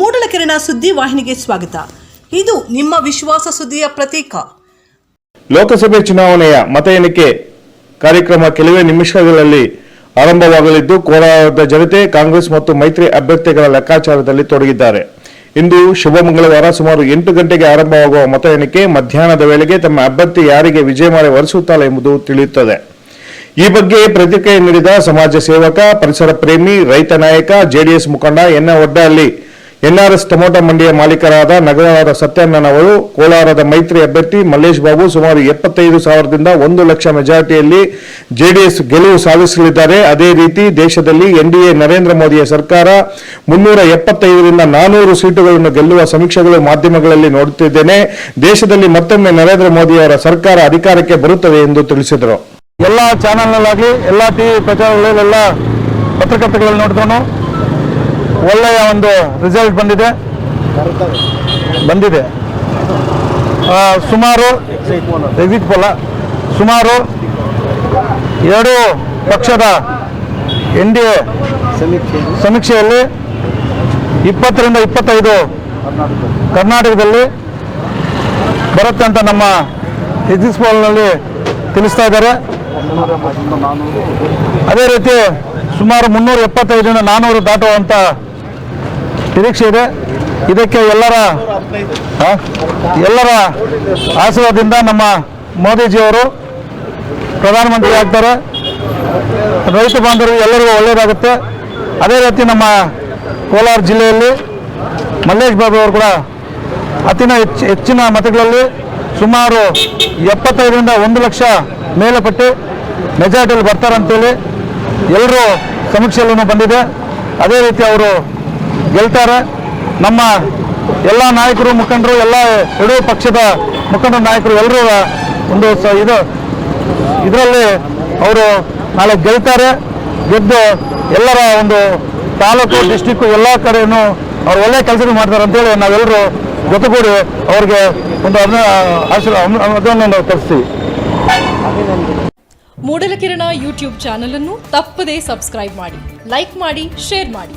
ಮೂಡಲಕೆರೆನ ಸುದ್ದಿ ವಾಹಿನಿಗೆ ಸ್ವಾಗತ. ಇದು ನಿಮ್ಮ ವಿಶ್ವಾಸ ಸುದ್ದಿಯ ಪ್ರತೀಕ. ಲೋಕಸಭೆ ಚುನಾವಣೆಯ ಮತ ಎಣಿಕೆ ಕಾರ್ಯಕ್ರಮ ಕೆಲವೇ ನಿಮಿಷಗಳಲ್ಲಿ ಆರಂಭವಾಗಲಿದ್ದು, ಕೋಲಾರದ ಜನತೆ ಕಾಂಗ್ರೆಸ್ ಮತ್ತು ಮೈತ್ರಿ ಅಭ್ಯರ್ಥಿಗಳ ಲೆಕ್ಕಾಚಾರದಲ್ಲಿ ತೊಡಗಿದ್ದಾರೆ. ಇಂದು ಶುಭ ಮಂಗಳವಾರ ಸುಮಾರು ಎಂಟು ಗಂಟೆಗೆ ಆರಂಭವಾಗುವ ಮತ ಎಣಿಕೆ ಮಧ್ಯಾಹ್ನದ ವೇಳೆಗೆ ತಮ್ಮ ಅಭ್ಯರ್ಥಿ ಯಾರಿಗೆ ವಿಜಯಮಾಲೆ ಹೊರಿಸುತ್ತಾರೆ ಎಂಬುದು ತಿಳಿಯುತ್ತದೆ. ಈ ಬಗ್ಗೆ ಪ್ರತಿಕ್ರಿಯೆ ನೀಡಿದ ಸಮಾಜ ಸೇವಕ, ಪರಿಸರ ಪ್ರೇಮಿ, ರೈತ ನಾಯಕ, ಜೆಡಿಎಸ್ ಮುಖಂಡ ಎನ್ನ ಒಡ್ಡಹಳ್ಳಿ ಎನ್ಆರ್ಎಸ್ ಟೊಮೊಟೊ ಮಂಡಿಯ ಮಾಲೀಕರಾದ ನಗರದ ಸತ್ಯಣ್ಣನವರು ಕೋಲಾರದ ಮೈತ್ರಿ ಅಭ್ಯರ್ಥಿ ಮಲ್ಲೇಶ್ ಬಾಬು ಸುಮಾರು ಎಪ್ಪತ್ತೈದು ಸಾವಿರದಿಂದ ಒಂದು ಲಕ್ಷ ಮೆಜಾರಿಟಿಯಲ್ಲಿ ಜೆಡಿಎಸ್ ಗೆಲುವು ಸಾಧಿಸಲಿದ್ದಾರೆ. ಅದೇ ರೀತಿ ದೇಶದಲ್ಲಿ ಎನ್ಡಿಎ ನರೇಂದ್ರ ಮೋದಿಯ ಸರ್ಕಾರ ಮುನ್ನೂರ ಎಪ್ಪತ್ತೈದರಿಂದ ನಾನೂರು ಸೀಟುಗಳನ್ನು ಗೆಲ್ಲುವ ಸಮೀಕ್ಷೆಗಳು ಮಾಧ್ಯಮಗಳಲ್ಲಿ ನೋಡುತ್ತಿದ್ದೇನೆ. ದೇಶದಲ್ಲಿ ಮತ್ತೊಮ್ಮೆ ನರೇಂದ್ರ ಮೋದಿಯವರ ಸರ್ಕಾರ ಅಧಿಕಾರಕ್ಕೆ ಬರುತ್ತದೆ ಎಂದು ತಿಳಿಸಿದರು. ಎಲ್ಲ ಚಾನಲ್ನಲ್ಲಾಗಲಿ, ಎಲ್ಲ ಟಿವಿ ಪ್ರಚಾರಗಳಲ್ಲಿ, ಎಲ್ಲ ಪತ್ರಕರ್ತಗಳಲ್ಲಿ ನೋಡಿದವನು ಒಳ್ಳೆಯ ಒಂದು ರಿಸಲ್ಟ್ ಬಂದಿದೆ. ಬಂದಿದೆ. ಸುಮಾರು ಎಕ್ಸಿಟ್ ಪೋಲ ಸುಮಾರು ಎರಡು ಪಕ್ಷದ ಎನ್ ಡಿ ಎ ಸಮೀಕ್ಷೆಯಲ್ಲಿ ಇಪ್ಪತ್ತರಿಂದ ಇಪ್ಪತ್ತೈದು ಕರ್ನಾಟಕದಲ್ಲಿ ಬರುತ್ತೆ ಅಂತ ನಮ್ಮ ಎಕ್ಸಿಟ್ ಪೋಲ್ನಲ್ಲಿ ತಿಳಿಸ್ತಾ ಇದ್ದಾರೆ. ಅದೇ ರೀತಿ ಸುಮಾರು ಮುನ್ನೂರ ಎಪ್ಪತ್ತೈದರಿಂದ ನಾನ್ನೂರು ದಾಟುವಂಥ ನಿರೀಕ್ಷೆ ಇದೆ. ಇದಕ್ಕೆ ಎಲ್ಲರ ಎಲ್ಲರ ಆಶೀರ್ವಾದದಿಂದ ನಮ್ಮ ಮೋದಿಜಿಯವರು ಪ್ರಧಾನಮಂತ್ರಿ ಆಗ್ತಾರೆ. ರೈತ ಬಾಂಧವರು ಎಲ್ಲರಿಗೂ ಒಳ್ಳೆಯದಾಗುತ್ತೆ ಅದೇ ರೀತಿ ನಮ್ಮ ಕೋಲಾರ ಜಿಲ್ಲೆಯಲ್ಲಿ ಮಲ್ಲೇಶ್ ಬಾಬು ಅವರು ಕೂಡ ಅತಿನ ಹೆಚ್ಚು, ಹೆಚ್ಚಿನ ಮತಗಳಲ್ಲಿ ಸುಮಾರು ಎಪ್ಪತ್ತೈದರಿಂದ ಒಂದು ಲಕ್ಷ ಮೇಲೆ ಪಟ್ಟು ಮೆಜಾರಿಟಿಯಲ್ಲಿ ಬರ್ತಾರಂತೇಳಿ ಎಲ್ಲರೂ ಸಮೀಕ್ಷೆಯಲ್ಲೂ ಬಂದಿದೆ. ಅದೇ ರೀತಿ ಅವರು ಗೆಲ್ತಾರೆ. ನಮ್ಮ ಎಲ್ಲ ನಾಯಕರು, ಮುಖಂಡರು, ಎಲ್ಲ ಎರಡೂ ಪಕ್ಷದ ಮುಖಂಡ ನಾಯಕರು ಎಲ್ಲರೂ ಒಂದು ಸ ಇದು, ಇದರಲ್ಲಿ ಅವರು ನಾಳೆ ಗೆಲ್ತಾರೆ. ಗೆದ್ದು ಎಲ್ಲರ ಒಂದು ತಾಲೂಕು ಡಿಸ್ಟಿಕ್ಕು ಎಲ್ಲ ಕಡೆಯೂ ಅವ್ರು ಒಳ್ಳೆ ಕೆಲಸ ಮಾಡ್ತಾರೆ ಅಂತೇಳಿ ನಾವೆಲ್ಲರೂ ಜೊತೆಗೂಡಿ ಅವ್ರಿಗೆ ಒಂದು ಅದನ್ನ ತರಿಸ್ತೀವಿ ಮೂಡಲಕಿರಣ ಯೂಟ್ಯೂಬ್ ಚಾನಲ್ ಅನ್ನು ತಪ್ಪದೇ ಸಬ್ಸ್ಕ್ರೈಬ್ ಮಾಡಿ, ಲೈಕ್ ಮಾಡಿ, ಶೇರ್ ಮಾಡಿ.